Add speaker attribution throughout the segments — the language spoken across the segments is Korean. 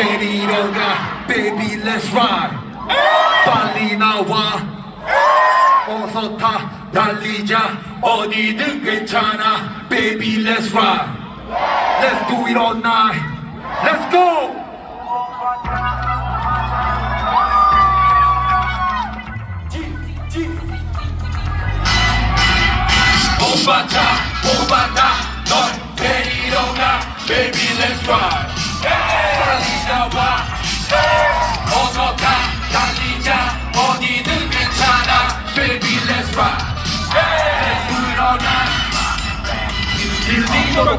Speaker 1: 데리러 가 baby let's ride 빨리 나와 어서 타 달리자 어디든 괜찮아 baby let's ride let's do it all night let's go 오바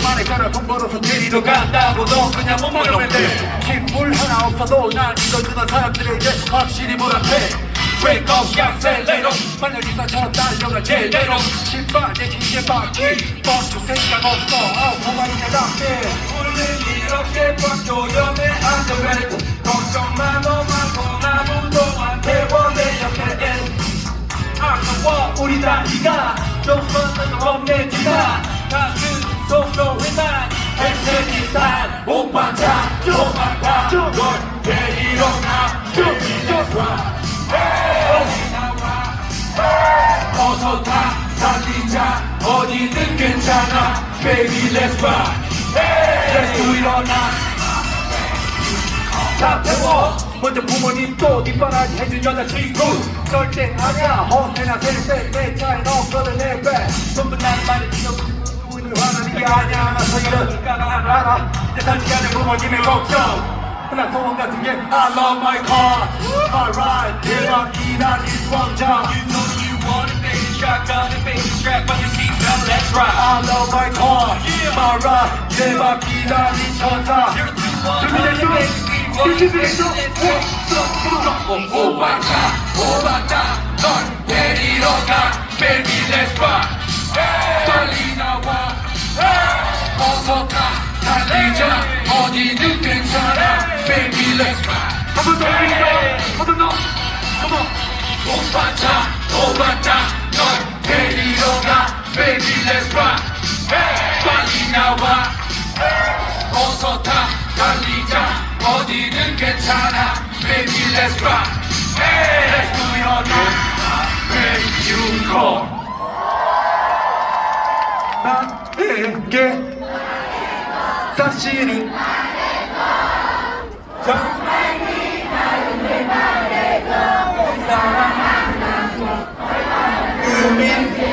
Speaker 1: 만에 가라 돈 벌어서 데리러 간다고 너 그냥 몸만 오면 돼 킥물 하나 없어도 난 이뤄주는 사람들에게 확실히 보답해. Break off 약셀레로? 만년이다처럼 달려가 제대로. 신발에 기계 바퀴. 멈출 생각 없어. 어, 가만히 내답게 우리는 이렇게 꽉 조여내 안전벨트 걱정만 너만 나무 동안 대원의 옆에. 아까워 우리 다리가. 좀 뻗는 없네 지나 가슴 속도 회만 헬스기산 오빠차 오빠차 널 데리러 가 준비됐어 어디 나와 어서 타 달리자 어디든 괜찮아 Baby let's ride Let's do it all night 다 태워 먼저 부모님 또 뒷바라지 해준 여자친구 절대 아니야 허세나 셀세 내 차에 넣었거든 내배 전부 나는 말을 지금 아니야 나서 이러니까 난 알아 내 삶이 아닌 부모님의 걱정 난 소원 같은 게 I love my car My ride 대박이란 일광장 You know you want it baby shotgun and baby strap on your seatbelt let's ride I love my car My ride 대박이란 이 천사 준비됐죠? 준비됐죠? 오바타 오바타 널 데리러 가 Baby let's ride 어서 타 달리자 어디든 괜찮아 Baby let's ride 한번 더 한번 더 Come on 오바타 오바타 널 데리러 가 Baby let's ride 빨리 나와 어서 타 달리자 어디든 괜찮아 Baby let's ride Let's do it all night Baby you call 나에게 사실은 들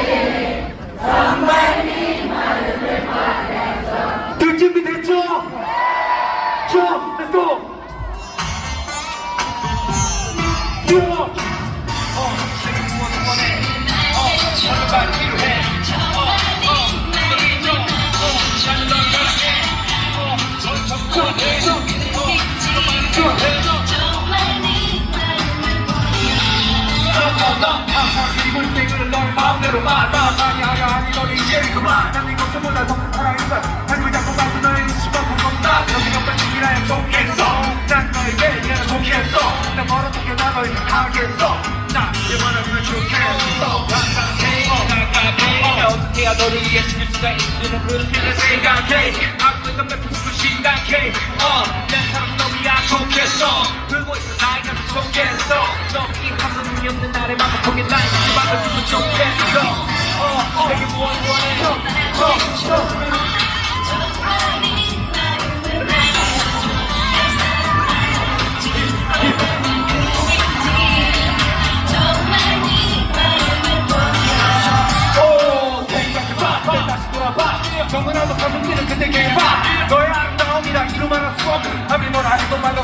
Speaker 1: 너를 하겠어 나 이번에 그면 좋겠어 어떻게 해야 너를 위해 죽일 수가 있는 그렇게는 생각해 몇 푼을 심각해 어내 사랑 너무 약속했어 들고 있어 나이가 속겠어 너이 하루는 없는 날에 맘을 통해 날 막을 주면 좋겠어 어 내게 무엇 원해 어, 어. 이루 말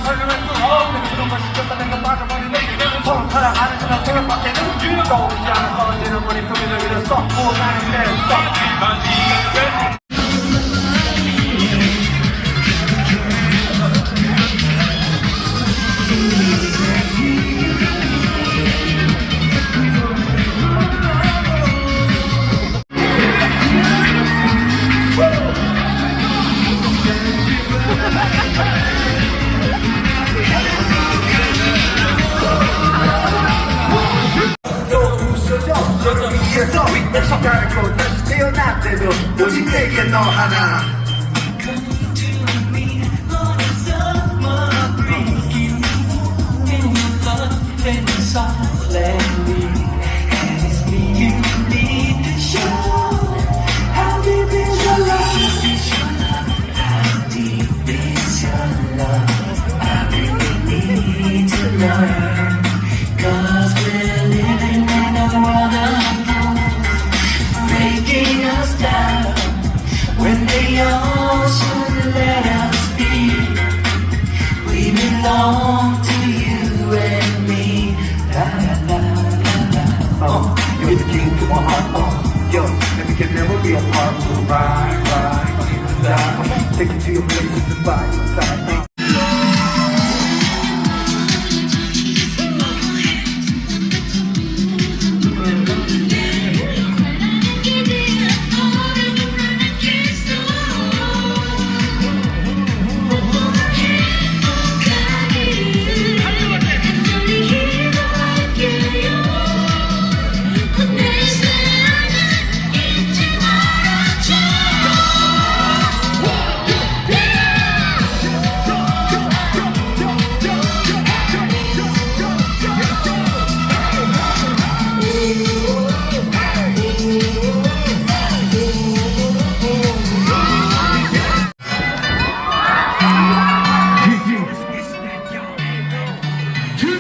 Speaker 2: นอฮานาเป็นสา ride, ride, ride.
Speaker 3: Take you to your places and by your side.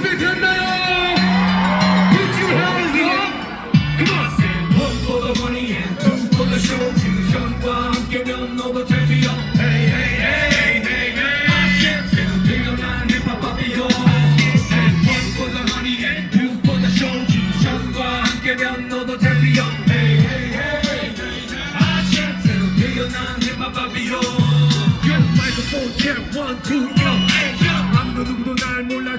Speaker 4: 준비됐나요? Put your hands up! Come on! One for the money and two for the show 뮤지션과 함께면 너도 챔피언 Hey hey hey hey hey 태어난 힙합 파피오 And one for the money and two for the show 뮤지션과 함께면 너도 챔피언 Hey hey hey hey 태어난 힙합 파피오 Yo 마이크폰 check one two yo 아무도 누구도 날 몰라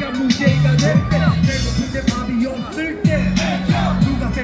Speaker 4: 약간 무죄가 될때 배고픈데 밥이 없을 때